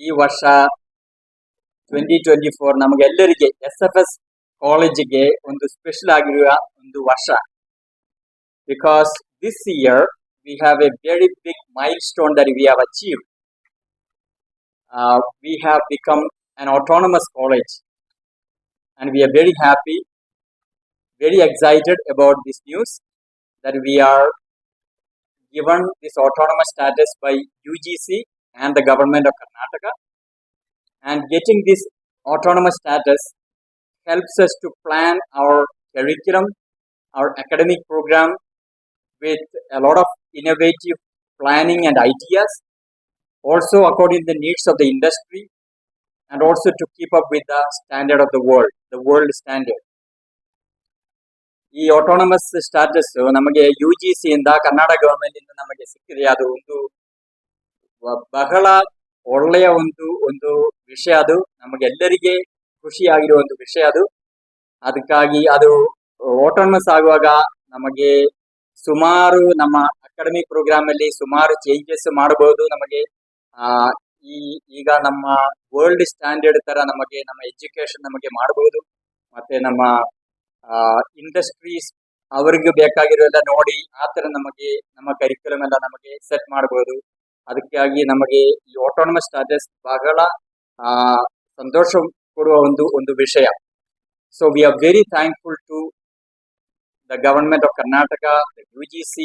ಈ ವರ್ಷ twenty twenty four ನಮಗೆಲ್ಲರಿಗೆ ಎಸ್ ಎಫ್ ಎಸ್ ಕಾಲೇಜಿಗೆ ಒಂದು ಸ್ಪೆಷಲ್ ಆಗಿರುವ ಒಂದು ವರ್ಷ because this year we have a very big milestone that we have achieve we have become an autonomous college and we are very happy very excited about this news that we are given this autonomous status by UGC and the government of Karnataka. And getting this autonomous status helps us to plan our curriculum, our academic program with a lot of innovative planning and ideas, also according to the needs of the industry, and also to keep up with the standard of the world, the world standard. ಈ autonomous status ನಮಗೆ U G C ಇಂದ Karnataka government ಇಂದ ನಮಗೆ ಸಿಕ್ಕಿದೆ ಅದು ಒಂದು ಬ- ಬಹಳ ಒಳ್ಳೆಯ ಒಂದು ಒಂದು ವಿಷಯ ಅದು. ನಮಗೆಲ್ಲರಿಗೆ ಖುಷಿಯಾಗಿರುವ ಒಂದು ವಿಷಯ ಅದು. ಅದಕ್ಕಾಗಿ ಅದು ಆಟೋನಮಸ್ ಆಗುವಾಗ ನಮಗೆ ಸುಮಾರು ನಮ್ಮ ಅಕಾಡೆಮಿ ಪ್ರೋಗ್ರಾಮ್ ಅಲ್ಲಿ ಸುಮಾರು ಚೇಂಜಸ್ ಮಾಡಬಹುದು ನಮಗೆ. ಆ, ಈ ಈಗ ನಮ್ಮ ವರ್ಲ್ಡ್ ಸ್ಟ್ಯಾಂಡರ್ಡ್ ತರ ನಮಗೆ ನಮ್ಮ ಎಜುಕೇಶನ್ ನಮಗೆ ಮಾಡಬಹುದು. ಮತ್ತೆ ನಮ್ಮ ಇಂಡಸ್ಟ್ರೀಸ್ ಅವರಿಗೆ ಬೇಕಾಗಿರೋಲ್ಲ ನೋಡಿ ಆ ತರ ನಮಗೆ ನಮ್ಮ ಕರಿಕ್ಯುಲಮ್ ಎಲ್ಲ ನಮಗೆ ಸೆಟ್ ಮಾಡಬಹುದು. ಅದಕ್ಕಾಗಿ ನಮಗೆ ಈ ಆಟೋನಮಸ್ ಸ್ಟಾಟಸ್ ಬಹಳ ಆ, ಸಂತೋಷ ಕೊಡುವ ಒಂದು ಒಂದು ವಿಷಯ so we are very thankful to the government of Karnataka, the UGC.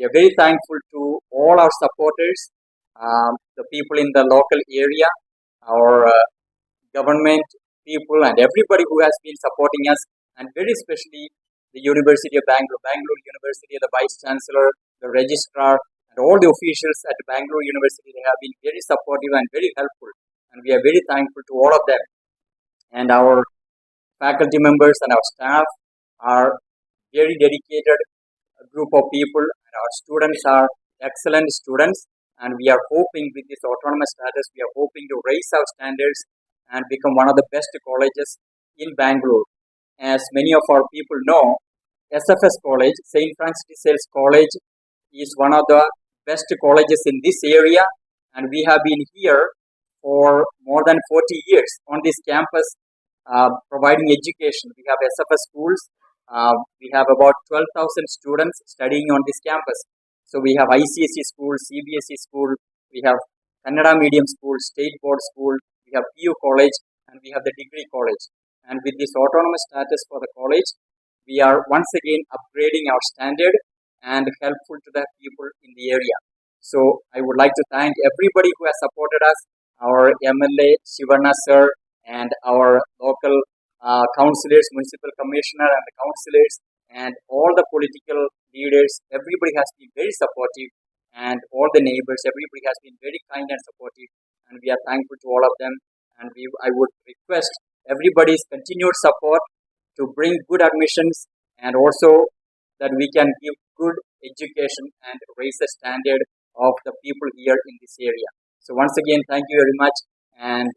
We are very thankful to all our supporters, um, the people in the local area, our uh, government people, and everybody who has been supporting us, and very especially the University of Bangalore, Bangalore University, the Vice Chancellor, the Registrar, and all the officials at Bangalore University. They have been very supportive and very helpful, and we are very thankful to all of them. And our faculty members and our staff are very dedicated group of people and our students are excellent students and we are hoping with this autonomous status we are hoping to raise our standards and become one of the best colleges in bangalore as many of our people know sfs college st francis de sales college is one of the best colleges in this area and we have been here for more than 40 years on this campus uh, providing education we have sfs schools uh, we have about 12,000 students studying on this campus. So we have ICSE school, CBSE school, we have Kannada medium school, state board school, we have PU college, and we have the degree college. And with this autonomous status for the college, we are once again upgrading our standard and helpful to the people in the area. So I would like to thank everybody who has supported us, our MLA Shivarna sir, and our local uh, councillors, municipal commissioner, and the councillors, and all the political leaders. Everybody has been very supportive, and all the neighbors. Everybody has been very kind and supportive, and we are thankful to all of them. And we, I would request everybody's continued support to bring good admissions, and also that we can give good education and raise the standard of the people here in this area. So once again, thank you very much, and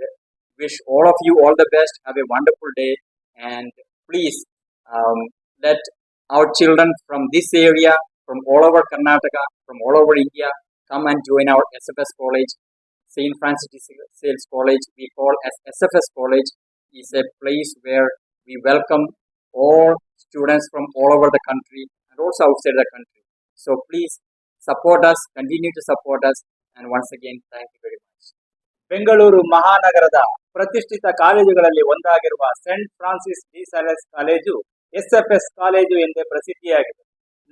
wish all of you all the best. Have a wonderful day, and please um, let our children from this area, from all over Karnataka, from all over India, come and join our SFS college. St. Francis Sales College, we call as SFS College, is a place where we welcome all students from all over the country also outside the country. So please support us, continue to support us, and once again, thank you very much. Bengaluru ಮಹಾನಗರದ ಪ್ರತಿಷ್ಠಿತ ಕಾಲೇಜುಗಳಲ್ಲಿ ಒಂದಾಗಿರುವ Saint Francis de Sales college S college ಎಂದೇ ಪ್ರಸಿದ್ಧಿಯಾಗಿದೆ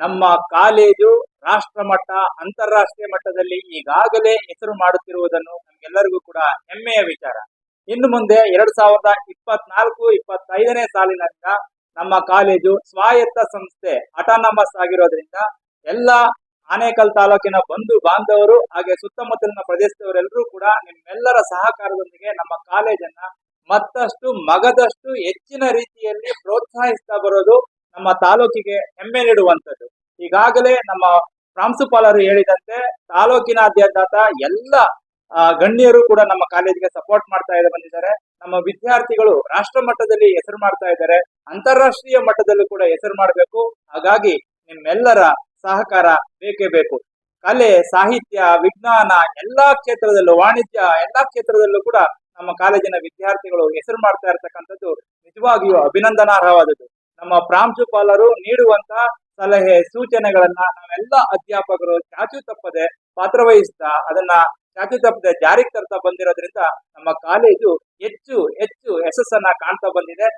ನಮ್ಮ college ರಾಷ್ಟ್ರ ಮಟ್ಟ ಅಂತಾರಾಷ್ಟ್ರೀಯ ಮಟ್ಟದಲ್ಲಿ ಈಗಾಗಲೇ ಹೆಸರು ಮಾಡುತ್ತಿರುವುದನ್ನು ನಮಗೆಲ್ಲರಿಗೂ ಕೂಡ ಹೆಮ್ಮೆಯ ವಿಚಾರ ಇನ್ನು ಮುಂದೆ ಎರಡ್ ಸಾವಿರದ ಇಪ್ಪತ್ನಾಲ್ಕು ಇಪ್ಪತ್ತೈದನೇ ಸಾಲಿನಿಂದ ನಮ್ಮ ಕಾಲೇಜು ಸ್ವಾಯತ್ತ ಸಂಸ್ಥೆ ಅಟಾನಮಸ್ ಆಗಿರೋದ್ರಿಂದ ಎಲ್ಲ ಆನೇಕಲ್ ತಾಲೂಕಿನ ಬಂಧು ಬಾಂಧವರು ಹಾಗೆ ಸುತ್ತಮುತ್ತಲಿನ ಪ್ರದೇಶದವರೆಲ್ಲರೂ ಕೂಡ ನಿಮ್ಮೆಲ್ಲರ ಸಹಕಾರದೊಂದಿಗೆ ನಮ್ಮ ಕಾಲೇಜನ್ನ ಮತ್ತಷ್ಟು ಮಗದಷ್ಟು ಹೆಚ್ಚಿನ ರೀತಿಯಲ್ಲಿ ಪ್ರೋತ್ಸಾಹಿಸ್ತಾ ಬರೋದು ನಮ್ಮ ತಾಲೂಕಿಗೆ ಹೆಮ್ಮೆ ನೀಡುವಂಥದ್ದು. ಈಗಾಗಲೇ ನಮ್ಮ ಪ್ರಾಂಶುಪಾಲರು ಹೇಳಿದಂತೆ ತಾಲೂಕಿನಾದ್ಯಂತ ಎಲ್ಲ ಗಣ್ಯರು ಕೂಡ ನಮ್ಮ ಕಾಲೇಜಿಗೆ ಸಪೋರ್ಟ್ ಮಾಡ್ತಾ ಬಂದಿದ್ದಾರೆ. ನಮ್ಮ ವಿದ್ಯಾರ್ಥಿಗಳು ರಾಷ್ಟ್ರ ಮಟ್ಟದಲ್ಲಿ ಹೆಸರು ಮಾಡ್ತಾ ಇದ್ದಾರೆ. ಅಂತಾರಾಷ್ಟ್ರೀಯ ಮಟ್ಟದಲ್ಲೂ ಕೂಡ ಹೆಸರು ಮಾಡಬೇಕು. ಹಾಗಾಗಿ ನಿಮ್ಮೆಲ್ಲರ ಸಹಕಾರ ಬೇಕೇ ಬೇಕು. ಕಲೆ, ಸಾಹಿತ್ಯ, ವಿಜ್ಞಾನ ಎಲ್ಲಾ ಕ್ಷೇತ್ರದಲ್ಲೂ, ವಾಣಿಜ್ಯ ಎಲ್ಲಾ ಕ್ಷೇತ್ರದಲ್ಲೂ ಕೂಡ ನಮ್ಮ ಕಾಲೇಜಿನ ವಿದ್ಯಾರ್ಥಿಗಳು ಹೆಸರು ಮಾಡ್ತಾ ಇರತಕ್ಕಂಥದ್ದು ನಿಜವಾಗಿಯೂ ಅಭಿನಂದನಾರ್ಹವಾದದ್ದು. ನಮ್ಮ ಪ್ರಾಂಶುಪಾಲರು ನೀಡುವಂತ ಸಲಹೆ, ಸೂಚನೆಗಳನ್ನ ನಾವೆಲ್ಲ ಅಧ್ಯಾಪಕರು ಚಾಚು ತಪ್ಪದೆ ಪಾತ್ರವಹಿಸ್ತಾ ಅದನ್ನ ಚಾಚು ತಪ್ಪದೆ ಜಾರಿಗೆ ತರ್ತಾ ಬಂದಿರೋದ್ರಿಂದ ನಮ್ಮ ಕಾಲೇಜು ಹೆಚ್ಚು ಹೆಚ್ಚು ಯಶಸ್ಸನ್ನ ಕಾಣ್ತಾ ಬಂದಿದೆ.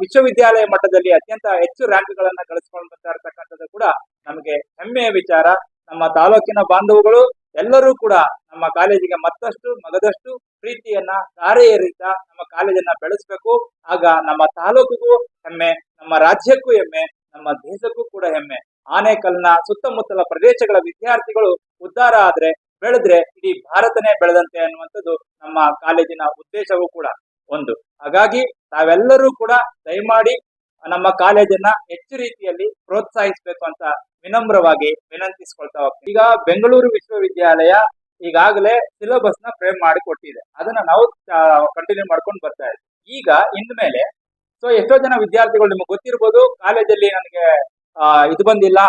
ವಿಶ್ವವಿದ್ಯಾಲಯ ಮಟ್ಟದಲ್ಲಿ ಅತ್ಯಂತ ಹೆಚ್ಚು ರ್ಯಾಂಕ್ಗಳನ್ನ ಗಳಿಸ್ಕೊಂಡು ಬರ್ತಾ ಕೂಡ ನಮಗೆ ಹೆಮ್ಮೆಯ ವಿಚಾರ. ನಮ್ಮ ತಾಲೂಕಿನ ಬಾಂಧವಗಳು ಎಲ್ಲರೂ ಕೂಡ ನಮ್ಮ ಕಾಲೇಜಿಗೆ ಮತ್ತಷ್ಟು ಮಗದಷ್ಟು ಪ್ರೀತಿಯನ್ನ ಧಾರೆ ಏರಿತಾ ನಮ್ಮ ಕಾಲೇಜನ್ನ ಬೆಳೆಸಬೇಕು. ಆಗ ನಮ್ಮ ತಾಲೂಕಿಗೂ ಹೆಮ್ಮೆ, ನಮ್ಮ ರಾಜ್ಯಕ್ಕೂ ಹೆಮ್ಮೆ, ನಮ್ಮ ದೇಶಕ್ಕೂ ಕೂಡ ಹೆಮ್ಮೆ. ಆನೇಕಲ್ನ ಸುತ್ತಮುತ್ತಲ ಪ್ರದೇಶಗಳ ವಿದ್ಯಾರ್ಥಿಗಳು ಉದ್ಧಾರ ಆದ್ರೆ, ಬೆಳೆದ್ರೆ ಇಡೀ ಭಾರತನೇ ಬೆಳೆದಂತೆ ಅನ್ನುವಂಥದ್ದು ನಮ್ಮ ಕಾಲೇಜಿನ ಉದ್ದೇಶವೂ ಕೂಡ. ಒಂದು. ಹಾಗಾಗಿ ತಾವೆಲ್ಲರೂ ಕೂಡ ದಯಮಾಡಿ ನಮ್ಮ ಕಾಲೇಜನ್ನ ಹೆಚ್ಚು ರೀತಿಯಲ್ಲಿ ಪ್ರೋತ್ಸಾಹಿಸಬೇಕು ಅಂತ ವಿನಮ್ರವಾಗಿ ವಿನಂತಿಸ್ಕೊಳ್ತಾ ಹೋಗ್ತೀವಿ ಈಗ ಬೆಂಗಳೂರು ವಿಶ್ವವಿದ್ಯಾಲಯ ಈಗಾಗಲೇ ಸಿಲೆಬಸ್ನ ಫ್ರೇಮ್ ಮಾಡಿ ಕೊಟ್ಟಿದೆ ಅದನ್ನ ನಾವು ಕಂಟಿನ್ಯೂ ಮಾಡ್ಕೊಂಡು ಬರ್ತಾ ಇದ್ವಿ. ಈಗ ಇನ್ಮೇಲೆ ಸೊ ಎಷ್ಟೋ ಜನ ವಿದ್ಯಾರ್ಥಿಗಳು ನಿಮಗೆ ಗೊತ್ತಿರ್ಬೋದು, ಕಾಲೇಜಲ್ಲಿ ನನಗೆ ಇದು ಬಂದಿಲ್ಲ,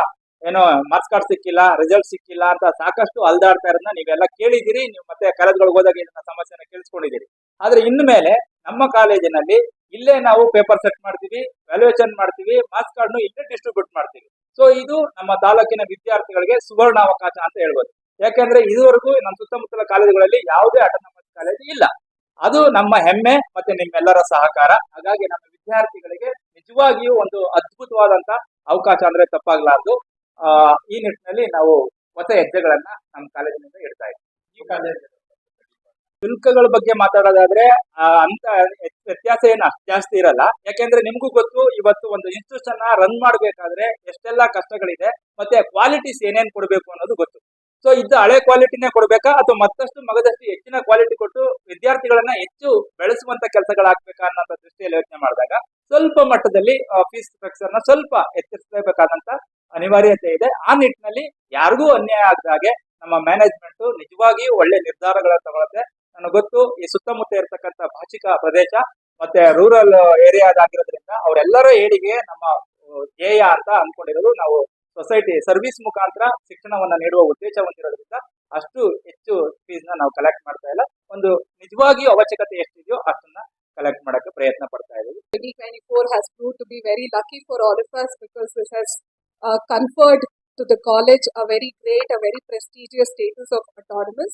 ಏನೋ ಮಾರ್ಕ್ಸ್ ಕಾರ್ಡ್ ಸಿಕ್ಕಿಲ್ಲ ರಿಸಲ್ಟ್ ಸಿಕ್ಕಿಲ್ಲ ಅಂತ ಸಾಕಷ್ಟು ಅಲ್ದಾಡ್ತಾ ಇರೋದನ್ನ ನೀವೆಲ್ಲ ಕೇಳಿದಿರಿ ನೀವು ಮತ್ತೆ ಕಾಲೇಜ್ಗಳಿಗೆ ಹೋದಾಗ ಇದನ್ನ ಸಮಸ್ಯೆನ ಕೇಳಿಸ್ಕೊಂಡಿದ್ದೀರಿ. ಆದ್ರೆ ಇನ್ಮೇಲೆ ನಮ್ಮ ಕಾಲೇಜಿನಲ್ಲಿ ಇಲ್ಲೇ ನಾವು ಪೇಪರ್ ಸೆಟ್ ಮಾಡ್ತೀವಿ ವ್ಯಾಲ್ಯೂಯೇಷನ್ ಮಾಡ್ತೀವಿ ಮಾರ್ಕ್ಸ್ ಕಾರ್ಡ್ ಇಲ್ಲೇ ಡಿಸ್ಟ್ರಿಬ್ಯೂಟ್ ಮಾಡ್ತೀವಿ. ಸೊ ಇದು ನಮ್ಮ ತಾಲೂಕಿನ ವಿದ್ಯಾರ್ಥಿಗಳಿಗೆ ಸುವರ್ಣ ಅವಕಾಶ ಅಂತ ಹೇಳ್ಬೋದು. ಯಾಕೆಂದ್ರೆ ಇದುವರೆಗೂ ನಮ್ಮ ಸುತ್ತಮುತ್ತಲ ಕಾಲೇಜುಗಳಲ್ಲಿ ಯಾವುದೇ ಆಟೋನಮಸ್ ಕಾಲೇಜು ಇಲ್ಲ. ಅದು ನಮ್ಮ ಹೆಮ್ಮೆ ಮತ್ತೆ ನಿಮ್ಮೆಲ್ಲರ ಸಹಕಾರ. ಹಾಗಾಗಿ ನಮ್ಮ ವಿದ್ಯಾರ್ಥಿಗಳಿಗೆ ನಿಜವಾಗಿಯೂ ಒಂದು ಅದ್ಭುತವಾದಂತ ಅವಕಾಶ ಅಂದ್ರೆ ತಪ್ಪಾಗ್ಲಾರ್ದು. ಆ, ಈ ನಿಟ್ಟಿನಲ್ಲಿ ನಾವು ಹೊಸ ಹೆಜ್ಜೆಗಳನ್ನ ನಮ್ಮ ಕಾಲೇಜಿನಿಂದ ಇಡ್ತಾ ಇದ್ದೀವಿ. ಈ ಕಾಲೇಜ್ ಶುಲ್ಕಗಳ ಬಗ್ಗೆ ಮಾತಾಡೋದಾದ್ರೆ ಅಂತ ವ್ಯತ್ಯಾಸ ಏನು ಜಾಸ್ತಿ ಇರಲ್ಲ. ಯಾಕೆಂದ್ರೆ ನಿಮ್ಗೂ ಗೊತ್ತು, ಇವತ್ತು ಒಂದು ಇನ್ಸ್ಟಿಟ್ಯೂಷನ್ ರನ್ ಮಾಡ್ಬೇಕಾದ್ರೆ ಎಷ್ಟೆಲ್ಲಾ ಕಷ್ಟಗಳಿದೆ, ಮತ್ತೆ ಕ್ವಾಲಿಟೀಸ್ ಏನೇನ್ ಕೊಡ್ಬೇಕು ಅನ್ನೋದು ಗೊತ್ತು. ಸೊ ಇದ್ದ ಹಳೆ ಕ್ವಾಲಿಟಿನೇ ಕೊಡ್ಬೇಕಾ, ಅಥವಾ ಮತ್ತಷ್ಟು ಮಗದಷ್ಟು ಹೆಚ್ಚಿನ ಕ್ವಾಲಿಟಿ ಕೊಟ್ಟು ವಿದ್ಯಾರ್ಥಿಗಳನ್ನ ಹೆಚ್ಚು ಬೆಳೆಸುವಂತ ಕೆಲಸಗಳಾಗ್ಬೇಕಾ ಅನ್ನೋ ದೃಷ್ಟಿಯಲ್ಲಿ ಯೋಚನೆ ಮಾಡಿದಾಗ, ಸ್ವಲ್ಪ ಮಟ್ಟದಲ್ಲಿ ಫೀಸ್ ಸ್ಟ್ರಕ್ಚರ್ನ ಸ್ವಲ್ಪ ಎಚ್ಚರಿಸಲೇಬೇಕಾದಂತ ಅನಿವಾರ್ಯತೆ ಇದೆ. ಆ ನಿಟ್ಟಿನಲ್ಲಿ ಯಾರಿಗೂ ಅನ್ಯಾಯ ಆಗದಾಗೆ ನಮ್ಮ ಮ್ಯಾನೇಜ್ಮೆಂಟ್ ನಿಜವಾಗಿಯೂ ಒಳ್ಳೆ ನಿರ್ಧಾರಗಳನ್ನ ತಗೊಳುತ್ತೆ. ನನಗೆ ಗೊತ್ತು. ಈ ಸುತ್ತಮುತ್ತ ಇರತಕ್ಕಂತ ಭಾಷಿಕ ಪ್ರದೇಶ ಮತ್ತೆ ರೂರಲ್ ಏರಿಯಾದಾಗಿರೋದ್ರಿಂದ ಅವರೆಲ್ಲರ ಏಳಿಗೆ ನಮ್ಮ ಧ್ಯೇಯ ಅಂತ ಅನ್ಕೊಂಡಿರೋದು ನಾವು ಸೊಸೈಟಿ ಸರ್ವಿಸ್ ಮುಖಾಂತರ ಶಿಕ್ಷಣವನ್ನ ನೀಡುವ ಉದ್ದೇಶ ಹೊಂದಿರೋದ್ರಿಂದ ಅಷ್ಟು ಹೆಚ್ಚು ಫೀಸ್ನ ನಾವು ಕಲೆಕ್ಟ್ ಮಾಡ್ತಾ ಇಲ್ಲ. ಒಂದು ನಿಜವಾಗಿಯೂ ಅವಶ್ಯಕತೆ ಎಷ್ಟಿದೆಯೋ ಅಷ್ಟನ್ನ ಕಲೆಕ್ಟ್ ಮಾಡಕ್ಕೆ ಪ್ರಯತ್ನ ಪಡ್ತಾ ಇದ್ದೀವಿ. 2024 four has to very lucky for us because this has uh, conferred to the college very great, a very prestigious status of autonomous.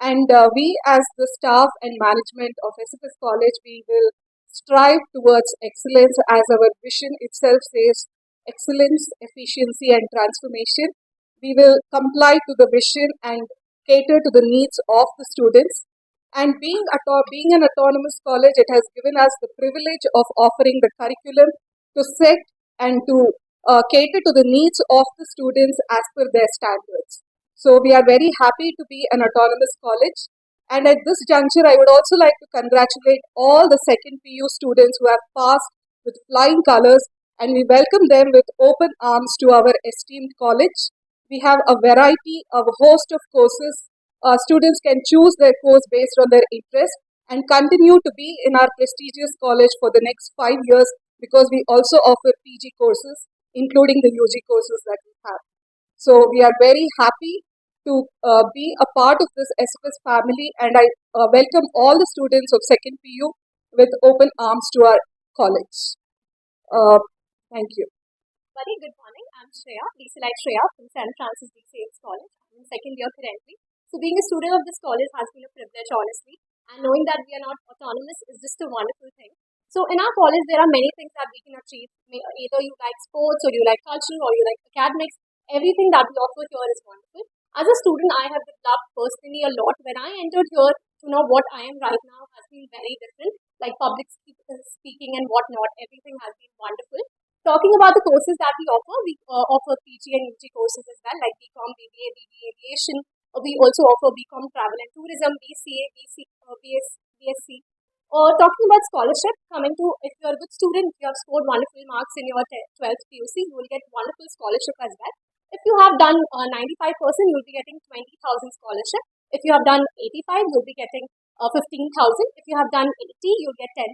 And uh, we, as the staff and management of SFS College, we will strive towards excellence as our vision itself says excellence, efficiency, and transformation. We will comply to the vision and cater to the needs of the students. And being, being an autonomous college, it has given us the privilege of offering the curriculum to set and to uh, cater to the needs of the students as per their standards. So we are very happy to be an autonomous college. And at this juncture, I would also like to congratulate all the second PU students who have passed with flying colors and we welcome them with open arms to our esteemed college. We have a variety of a host of courses. Uh, students can choose their course based on their interest and continue to be in our prestigious college for the next five years because we also offer PG courses, including the UG courses that we have. So we are very happy to uh, be a part of this SFS family and I uh, welcome all the students of second PU with open arms to our college. Uh, thank you. Very good morning. I'm Shreya, like Shreya from St. Francis DCX College. I'm in second year currently. So being a student of this college has been a privilege, honestly. And knowing that we are not autonomous is just a wonderful thing. So in our college, there are many things that we can achieve. Either you like sports or you like culture or you like academics. Everything that we offer here is wonderful. As a student, I have developed personally a lot. When I entered here to know what I am right now has been very different, like public speaking and whatnot. Everything has been wonderful. Talking about the courses that we offer, we uh, offer PG and UG courses as well, like BCom, BBA, BB Aviation. Uh, we also offer BCom Travel and Tourism, BCA, BC, uh, BS, BSc. Uh, talking about scholarship, coming to if you're a good student, you have scored wonderful marks in your 12th PUC, you will get wonderful scholarship as well. If you have done uh, 95%, you'll be getting 20,000 scholarship. If you have done 85, you'll be getting uh, 15,000. If you have done 80, you'll get 10,000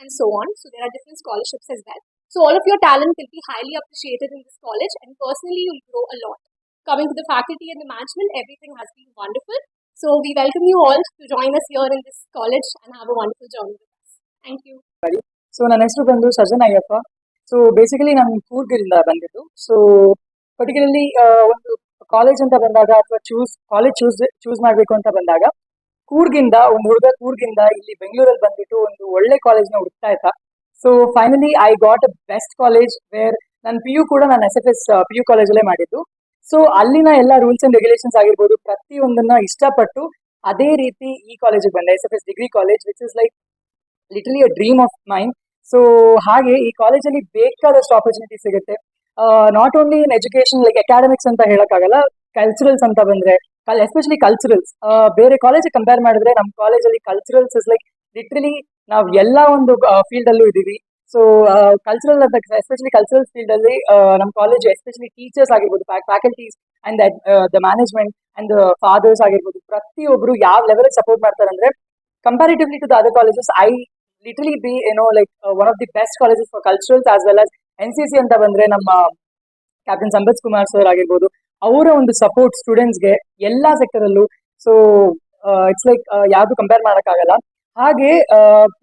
and so on. So there are different scholarships as well. So all of your talent will be highly appreciated in this college and personally you'll grow a lot. coming to the faculty and the management, everything has been wonderful. So we welcome you all to join us here in this college and have a wonderful journey with us. Thank you. So ನನ್ನ ಹೆಸರು ಬಂದು Sajan Ayyappa so basically ನಾನು ಕೂರ್ಗಿಂದ ಬಂದಿದ್ದು so particularly ಒಂದು college ಅಂತ ಬಂದಾಗ ಅಥವಾ choose college choose choose ಮಾಡಬೇಕು ಅಂತ ಬಂದಾಗ ಕೂರ್ಗಿಂದ ಒಂದು ಹುಡುಗ ಕೂರ್ಗಿಂದ ಇಲ್ಲಿ ಬೆಂಗಳೂರಲ್ಲಿ ಬಂದ್ಬಿಟ್ಟು ಒಂದು ಒಳ್ಳೆ ಕಾಲೇಜ್ನ ಹುಡುಕ್ತಾ ಇದ್ದ. So finally I got a best college where ನನ್ನ ಪಿ ಯು ಕೂಡ ನಾನು S F S P U ಕಾಲೇಜಲ್ಲೇ ಮಾಡಿದ್ದು. ಸೊ ಅಲ್ಲಿನ ಎಲ್ಲ ರೂಲ್ಸ್ ಅಂಡ್ ರೆಗ್ಯುಲೇಷನ್ಸ್ ಆಗಿರ್ಬೋದು, ಪ್ರತಿಯೊಂದನ್ನ ಇಷ್ಟಪಟ್ಟು ಅದೇ ರೀತಿ ಈ ಕಾಲೇಜಿಗೆ ಬಂದೆ. S F S degree college which is like literally a dream of mind so ಹಾಗೆ ಈ ಕಾಲೇಜಲ್ಲಿ ಬೇಕಾದಷ್ಟು ಆಪರ್ಚುನಿಟಿ ಸಿಗುತ್ತೆ. Not only in education like academics ಅಂತ ಹೇಳಕ್ಕಾಗಲ್ಲ ಕಲ್ಚರಲ್ಸ್ ಅಂತ ಬಂದ್ರೆ ಎಸ್ಪೆಷಲಿ ಕಲ್ಚರಲ್ಸ್ ಬೇರೆ ಕಾಲೇಜ್ ಕಂಪೇರ್ ಮಾಡಿದ್ರೆ ನಮ್ಮ ಕಾಲೇಜಲ್ಲಿ ಕಲ್ಚರಲ್ಸ್ ಇಸ್ ಲೈಕ್ ಲಿಟ್ರಲಿ ನಾವು ಎಲ್ಲ ಒಂದು ಫೀಲ್ಡ್ ಅಲ್ಲೂ ಇದೀವಿ ಸೊ ಕಲ್ಚರಲ್ ಅಂತ ಎಸ್ಪೆಷಲಿ ಕಲ್ಚರಲ್ ಫೀಲ್ಡ್ ಅಲ್ಲಿ ನಮ್ಮ ಕಾಲೇಜ್ ಎಸ್ಪೆಷಲಿ ಟೀಚರ್ಸ್ ಆಗಿರ್ಬೋದು faculties and the management and fathers ಆಗಿರ್ಬೋದು, ಪ್ರತಿಯೊಬ್ರು ಯಾವ ಲೆವೆಲ್ ಸಪೋರ್ಟ್ ಮಾಡ್ತಾರೆ ಅಂದ್ರೆ comparatively to the other colleges I literally be ಏನೋ like one of the best colleges for culturals as well as N C C ಅಂತ ಬಂದ್ರೆ ನಮ್ಮ ಕ್ಯಾಪ್ಟನ್ ಸಂಪತ್ ಕುಮಾರ್ ಸರ್ ಆಗಿರ್ಬೋದು, ಅವರ ಒಂದು ಸಪೋರ್ಟ್ ಸ್ಟೂಡೆಂಟ್ಸ್ಗೆ ಎಲ್ಲಾ ಸೆಕ್ಟರ್ ಅಲ್ಲೂ. ಸೊ ಇಟ್ಸ್ ಲೈಕ್ ಯಾವುದು ಕಂಪೇರ್ ಮಾಡೋಕ್ಕಾಗಲ್ಲ. ಹಾಗೆ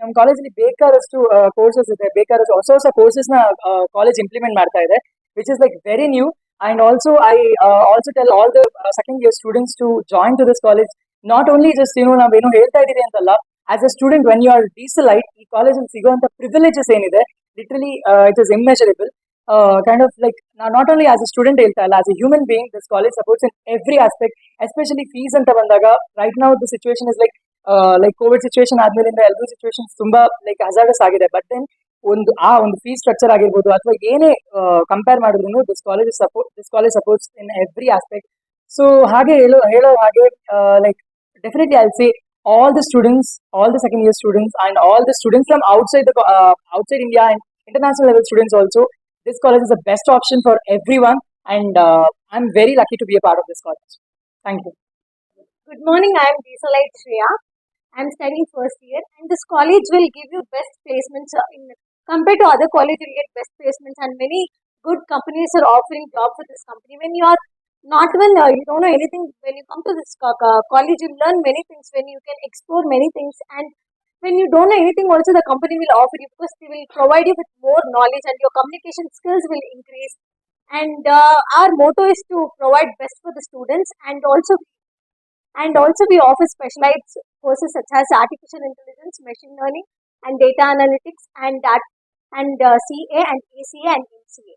ನಮ್ಮ ಕಾಲೇಜಲ್ಲಿ ಬೇಕಾದಷ್ಟು ಕೋರ್ಸಸ್ ಇದೆ. ಬೇಕಾದಷ್ಟು ಹೊಸ ಹೊಸ ಕೋರ್ಸಸ್ನ ಕಾಲೇಜ್ ಇಂಪ್ಲಿಮೆಂಟ್ ಮಾಡ್ತಾ ಇದೆ which is like very new and also I also tell all the second year students to join to this college not only just ಏನು ನಾವೇನು ಹೇಳ್ತಾ ಇದ್ದೀವಿ ಅಂತಲ್ಲ as a student when you are delight ಈ ಕಾಲೇಜಲ್ಲಿ ಸಿಗುವಂತ ಪ್ರಿವಿಲೇಜಸ್ ಏನಿದೆ literally it is immeasurable kind of like not only as a student ಹೇಳ್ತಾ ಇಲ್ಲ as a human being this college supports in every aspect especially fees ಅಂತ ಬಂದಾಗ right now the situation is like like Covid situation ಆದ್ಮೇಲಿಂದ ಎಲ್ಲರೂ situation ತುಂಬಾ like hazardous ಆಗಿದೆ. But then ಒಂದು, ಆ ಒಂದು ಫೀಸ್ ಸ್ಟ್ರಕ್ಚರ್ ಆಗಿರ್ಬೋದು, ಅಥವಾ ಏನೇ ಕಂಪೇರ್ ಮಾಡಿದ್ರು this college support this college supports in every aspect so ಹಾಗೆ ಹೇಳೋ ಹೇಳೋ ಹಾಗೆ like definitely I see all the students, all the second year students, and all the students from outside the uh, outside India and international level students also. This college is the best option for everyone, and uh, I'm very lucky to be a part of this college. Thank you. Good morning. I am Desolite Shreya. I am studying first year, and this college will give you best placements uh, in compared to other college. You'll get best placements, and many good companies are offering jobs with this company. When you are not when uh, you don't know anything, when you come to this co- co- college, you learn many things. When you can explore many things, and when you don't know anything, also the company will offer you because they will provide you with more knowledge, and your communication skills will increase. And uh, our motto is to provide best for the students, and also and also we offer specialized courses such as artificial intelligence, machine learning, and data analytics, and that and uh, CA and ACA and MCA.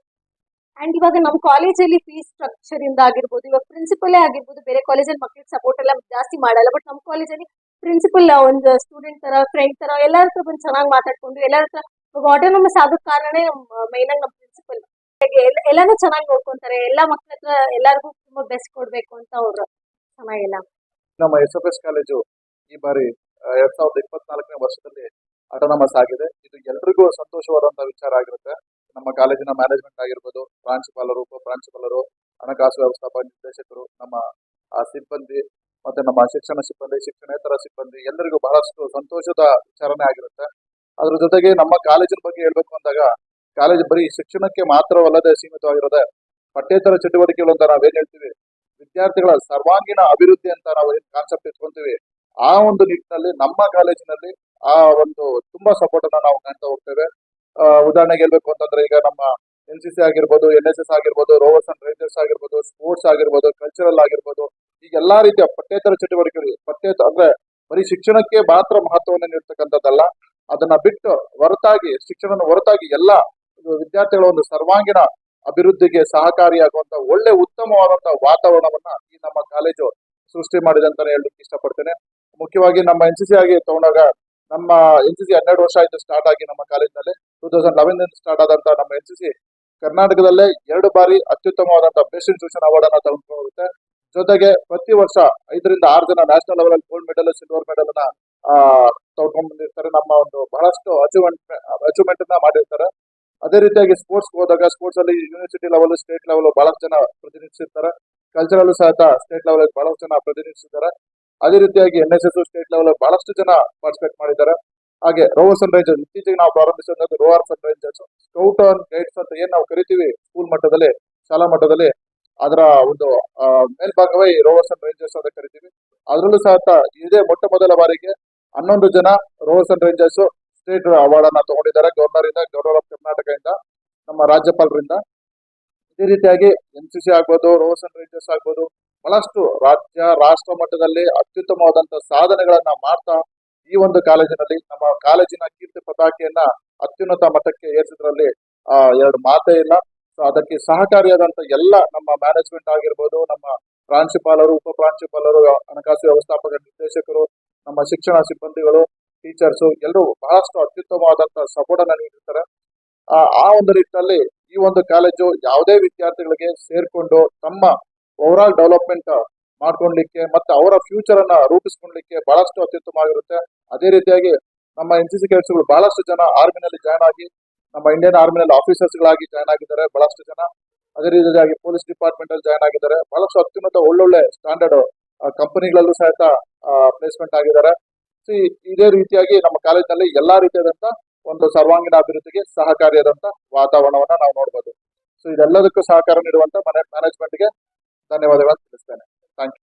And ಇವಾಗ ನಮ್ಮ ಕಾಲೇಜಲ್ಲಿ fees structure ಇಂದ ಆಗಿರ್ಬೋದು, ಇವಾಗ ಪ್ರಿನ್ಸಿಪಲೇ ಆಗಿರ್ಬೋದು, ಬೇರೆ ಕಾಲೇಜಲ್ಲಿ ಮಕ್ಳಿಗೆ ಸಪೋರ್ಟ್ ಎಲ್ಲ ಜಾಸ್ತಿ ಮಾಡಲ್ಲ. ಬಟ್ ನಮ್ಮ ಕಾಲೇಜಲ್ಲಿ ಪ್ರಿನ್ಸಿಪಲ್ ಒಂದು ಸ್ಟೂಡೆಂಟ್ ತರ ಫ್ರೆಂಡ್ ತರ ಎಲ್ಲರ ಹತ್ರ ಬಂದು ಚೆನ್ನಾಗಿ ಮಾತಾಡ್ಕೊಂಡು, ಎಲ್ಲರ ಹತ್ರ ಇವಾಗ ಆಟೋನಮಸ್ ಆಗೋದ್ ಕಾರಣನೇ ಮೈನ್ ಆಗಿ ನಮ್ಮ ಪ್ರಿನ್ಸಿಪಲ್ ಎಲ್ಲಾನು ಚೆನ್ನಾಗಿ ನೋಡ್ಕೊಂತಾರೆ. ಎಲ್ಲಾ ಮಕ್ಳ ಹತ್ರ ಎಲ್ಲರಿಗೂ ತುಂಬಾ ಬೆಸ್ಟ್ ಕೊಡ್ಬೇಕು ಅಂತ ಅವ್ರು. ಚೆನ್ನಾಗಿಲ್ಲ. ನಮ್ಮ ಎಸ್ ಎಫ್ ಎಸ್ ಕಾಲೇಜು ಈ ಬಾರಿ ಎರಡ್ ಸಾವಿರದ ಇಪ್ಪತ್ನಾಲ್ಕನೇ ವರ್ಷದಲ್ಲಿ ಆಟೋನಮಸ್ ಆಗಿದೆ. ಇದು ಎಲ್ರಿಗೂ ಸಂತೋಷವಾದಂತಹ ವಿಚಾರ ಆಗಿರುತ್ತೆ. ನಮ್ಮ ಕಾಲೇಜಿನ ಮ್ಯಾನೇಜ್ಮೆಂಟ್ ಆಗಿರ್ಬೋದು ಪ್ರಾಂಶುಪಾಲರು ಉಪ ಪ್ರಾಂಶುಪಾಲರು ಹಣಕಾಸು ವ್ಯವಸ್ಥಾಪಕ, ನಿರ್ದೇಶಕರು, ನಮ್ಮ ಸಿಬ್ಬಂದಿ ಮತ್ತೆ ನಮ್ಮ ಶಿಕ್ಷಣ ಸಿಬ್ಬಂದಿ, ಶಿಕ್ಷಣೇತರ ಸಿಬ್ಬಂದಿ ಎಲ್ಲರಿಗೂ ಬಹಳಷ್ಟು ಸಂತೋಷದ ವಿಚಾರಣೆ ಆಗಿರುತ್ತೆ. ಅದ್ರ ಜೊತೆಗೆ ನಮ್ಮ ಕಾಲೇಜಿನ ಬಗ್ಗೆ ಹೇಳ್ಬೇಕು ಅಂದಾಗ, ಕಾಲೇಜ್ ಬರೀ ಶಿಕ್ಷಣಕ್ಕೆ ಮಾತ್ರವಲ್ಲದೆ ಸೀಮಿತವಾಗಿರೋದೆ, ಪಠ್ಯೇತರ ಚಟುವಟಿಕೆಗಳು ಅಂತ ನಾವೇನ್ ಹೇಳ್ತೀವಿ, ವಿದ್ಯಾರ್ಥಿಗಳ ಸರ್ವಾಂಗೀಣ ಅಭಿವೃದ್ಧಿ ಅಂತ ನಾವು ಏನ್ ಕಾನ್ಸೆಪ್ಟ್ ಇಟ್ಕೊಂತೀವಿ, ಆ ಒಂದು ನಿಟ್ಟಿನಲ್ಲಿ ನಮ್ಮ ಕಾಲೇಜಿನಲ್ಲಿ ಆ ಒಂದು ತುಂಬಾ ಸಪೋರ್ಟ್ ಅನ್ನ ನಾವು ಕಾಣ್ತಾ ಹೋಗ್ತೇವೆ. ಉದಾಹರಣೆಗೆ ಹೇಳ್ಬೇಕು ಅಂತಂದ್ರೆ ಈಗ ನಮ್ಮ ಎನ್ ಸಿ ಸಿ ಆಗಿರ್ಬೋದು, ಎನ್ ಎಸ್ ಎಸ್ ಆಗಿರ್ಬೋದು, ರೋವರ್ಸ್ ಅಂಡ್ ರೇಂಜರ್ಸ್ ಆಗಿರ್ಬೋದು, ಸ್ಪೋರ್ಟ್ಸ್ ಆಗಿರ್ಬೋದು ಕಲ್ಚರಲ್ ಆಗಿರ್ಬೋದು, ಈಗ ಎಲ್ಲಾ ರೀತಿಯ ಪಠ್ಯೇತರ ಚಟುವಟಿಕೆಗಳು ಪಠ್ಯೇತರ ಅಂದ್ರೆ ಬರೀ ಶಿಕ್ಷಣಕ್ಕೆ ಮಾತ್ರ ಮಹತ್ವವನ್ನು ನೀಡ್ತಕ್ಕಂಥದ್ದಲ್ಲ, ಅದನ್ನ ಬಿಟ್ಟು ಹೊರತಾಗಿ ಶಿಕ್ಷಣ ಹೊರತಾಗಿ ಎಲ್ಲ ವಿದ್ಯಾರ್ಥಿಗಳ ಒಂದು ಸರ್ವಾಂಗೀಣ ಅಭಿವೃದ್ಧಿಗೆ ಸಹಕಾರಿಯಾಗುವಂತ ಒಳ್ಳೆ ಉತ್ತಮವಾದಂತಹ ವಾತಾವರಣವನ್ನ ಈ ನಮ್ಮ ಕಾಲೇಜು ಸೃಷ್ಟಿ ಮಾಡಿದೆ ಅಂತಾನೆ ಹೇಳಲಿಕ್ಕೆ ಇಷ್ಟಪಡ್ತೇನೆ. ಮುಖ್ಯವಾಗಿ ನಮ್ಮ ಎನ್ ಸಿ ಸಿ ಆಗಿ ತಗೊಂಡಾಗ ನಮ್ಮ ಎನ್ ಸಿ ಸಿ ಹನ್ನೆರಡು ವರ್ಷ ಆಯ್ತು ಸ್ಟಾರ್ಟ್ ಆಗಿ ನಮ್ಮ ಕಾಲೇಜಿನಲ್ಲಿ. ಟೂ ತೌಸಂಡ್ ಲೆವೆನ್ ಸ್ಟಾರ್ಟ್ ಆದಂತಹ ನಮ್ಮ ಎನ್ ಸಿ ಸಿ ಕರ್ನಾಟಕದಲ್ಲೇ ಎರಡು ಬಾರಿ ಅತ್ಯುತ್ತಮವಾದಂತಹ ಬೆಸ್ಟ್ ಇನ್ಸ್ಟಿಟ್ಯೂಷನ್ ಅವಾರ್ಡ್ ಅನ್ನ ತಗೊಂಡು ಹೋಗುತ್ತೆ ಜೊತೆಗೆ ಪ್ರತಿ ವರ್ಷ ಐದರಿಂದ ಆರು ಜನ national level gold medal silver medal ಅನ್ನ ತಗೊಂಡ್ಕೊಂಡು ತಗೊಂಡ್ ಬಂದಿರ್ತಾರೆ. ನಮ್ಮ ಒಂದು ಬಹಳಷ್ಟು ಅಚೀವ್ಮೆಂಟ್ ಅಚೀವ್ಮೆಂಟ್ ಅನ್ನ ಮಾಡಿರ್ತಾರೆ. ಅದೇ ರೀತಿಯಾಗಿ ಸ್ಪೋರ್ಟ್ಸ್ ಹೋದಾಗ ಸ್ಪೋರ್ಟ್ಸ್ ಅಲ್ಲಿ ಯೂನಿವರ್ಸಿಟಿ ಲೆವೆಲ್ ಸ್ಟೇಟ್ ಲೆವೆಲ್ ಬಹಳಷ್ಟು ಜನ ಪ್ರತಿನಿಧಿಸಿರ್ತಾರೆ. ಕಲ್ಚರಲ್ ಸಹಿತ ಸ್ಟೇಟ್ ಲೆವೆಲ್ ಬಹಳಷ್ಟು ಜನ ಪ್ರತಿನಿಧಿಸಿದ್ದಾರೆ ಅದೇ ರೀತಿಯಾಗಿ N S S state level ಬಹಳಷ್ಟು ಜನ ಪಾರ್ಟಿಸಿಪೇಟ್ ಮಾಡಿದ್ದಾರೆ. ಹಾಗೆ ರೋವರ್ಸ್ ಅಂಡ್ ರೇಂಜರ್ಸ್ ಇತ್ತೀಚೆಗೆ ನಾವು ಪ್ರಾರಂಭಿಸಿದಂತ rovers and rangers scout and guides ಅಂತ ಏನ್ ನಾವು ಕರಿತೀವಿ ಸ್ಕೂಲ್ ಮಟ್ಟದಲ್ಲಿ, ಶಾಲಾ ಮಟ್ಟದಲ್ಲಿ, ಅದರ ಒಂದು ಮೇಲ್ಭಾಗವೇ ಈ ರೋವರ್ಸ್ ಅಂಡ್ ರೇಂಜರ್ಸ್ ಅಂತ ಕರಿತೀವಿ. ಅದರಲ್ಲೂ ಸಹ ಇದೇ ಮೊಟ್ಟ ಮೊದಲ ಬಾರಿಗೆ ಹನ್ನೊಂದು ಜನ rovers and rangers state award ಅನ್ನ ತಗೊಂಡಿದ್ದಾರೆ ಗವರ್ನರ್ ಇಂದ ಗವರ್ನರ್ ಆಫ್ ಕರ್ನಾಟಕ ಇಂದ, ನಮ್ಮ ರಾಜ್ಯಪಾಲರಿಂದ. ಇದೇ ರೀತಿಯಾಗಿ ಎನ್ ಸಿ ಸಿ ಆಗ್ಬೋದು ರೋವರ್ಸ್ ಅಂಡ್ ರೇಂಜರ್ಸ್ ಆಗ್ಬೋದು, ಬಹಳಷ್ಟು ರಾಜ್ಯ, ರಾಷ್ಟ್ರ ಮಟ್ಟದಲ್ಲಿ ಅತ್ಯುತ್ತಮವಾದಂತಹ ಸಾಧನೆಗಳನ್ನ ಮಾಡ್ತಾ ಈ ಒಂದು ಕಾಲೇಜಿನಲ್ಲಿ ನಮ್ಮ ಕಾಲೇಜಿನ ಕೀರ್ತಿ ಪತಾಕೆಯನ್ನ ಅತ್ಯುನ್ನತ ಮಟ್ಟಕ್ಕೆ ಏರಿಸಿದ್ರಲ್ಲಿ ಆ, ಎರಡು ಮಾತೇ ಇಲ್ಲ. ಸೊ ಅದಕ್ಕೆ ಸಹಕಾರಿಯಾದಂತ ಎಲ್ಲ ನಮ್ಮ ಮ್ಯಾನೇಜ್ಮೆಂಟ್ ಆಗಿರ್ಬೋದು ನಮ್ಮ ಪ್ರಾಂಶುಪಾಲರು ಉಪ ಪ್ರಾಂಶುಪಾಲರು ಹಣಕಾಸು ವ್ಯವಸ್ಥಾಪಕ ನಿರ್ದೇಶಕರು ನಮ್ಮ ಶಿಕ್ಷಣ ಸಿಬ್ಬಂದಿಗಳು ಟೀಚರ್ಸ್ ಎಲ್ಲರೂ ಬಹಳಷ್ಟು ಅತ್ಯುತ್ತಮವಾದಂತಹ ಸಪೋರ್ಟ್ ಅನ್ನ ನೀಡಿರ್ತಾರೆ. ಆ ಆ ಒಂದು ನಿಟ್ಟಿನಲ್ಲಿ ಈ ಒಂದು ಕಾಲೇಜು ಯಾವುದೇ ವಿದ್ಯಾರ್ಥಿಗಳಿಗೆ ಸೇರ್ಕೊಂಡು ತಮ್ಮ ಓವರ್ ಆಲ್ ಡೆವಲಪ್ಮೆಂಟ್ ಮಾಡ್ಕೊಳ್ಲಿಕ್ಕೆ ಮತ್ತೆ ಅವರ ಫ್ಯೂಚರ್ ಅನ್ನ ರೂಪಿಸ್ಕೊಳ್ಲಿಕ್ಕೆ ಬಹಳಷ್ಟು ಅತ್ಯುತ್ತಮವಾಗಿರುತ್ತೆ ಅದೇ ರೀತಿಯಾಗಿ ನಮ್ಮ ಎನ್ ಸಿ ಸಿ ಗಳು ಬಹಳಷ್ಟು ಜನ ಆರ್ಮಿನಲ್ಲಿ ಜಾಯ್ನ್ ಆಗಿ, ನಮ್ಮ ಇಂಡಿಯನ್ ಆರ್ಮಿನಲ್ಲಿ ಆಫೀಸರ್ಸ್ಗಳಾಗಿ ಜಾಯ್ನ್ ಆಗಿದ್ದಾರೆ ಬಹಳಷ್ಟು ಜನ. ಅದೇ ರೀತಿಯಾಗಿ ಪೊಲೀಸ್ ಡಿಪಾರ್ಟ್ಮೆಂಟ್ ಅಲ್ಲಿ ಜಾಯ್ನ್ ಆಗಿದ್ದಾರೆ. ಬಹಳಷ್ಟು ಅತ್ಯುನ್ನತ ಒಳ್ಳೊಳ್ಳೆ ಸ್ಟ್ಯಾಂಡರ್ಡ್ ಕಂಪನಿಗಳಲ್ಲೂ ಸಹಿತ ಪ್ಲೇಸ್ಮೆಂಟ್ ಆಗಿದ್ದಾರೆ. ಸೊ ಇದೇ ರೀತಿಯಾಗಿ ನಮ್ಮ ಕಾಲೇಜಿನಲ್ಲಿ ಎಲ್ಲಾ ರೀತಿಯಾದಂತ ಒಂದು ಸರ್ವಾಂಗೀಣ ಅಭಿವೃದ್ಧಿಗೆ ಸಹಕಾರಿಯಾದಂತ ವಾತಾವರಣವನ್ನ ನಾವು ನೋಡಬಹುದು ಸೊ ಇದೆಲ್ಲದಕ್ಕೂ ಸಹಕಾರ ನೀಡುವಂತ ಮನೆ ಮ್ಯಾನೇಜ್ಮೆಂಟ್ಗೆ ಧನ್ಯವಾದಗಳು Danke.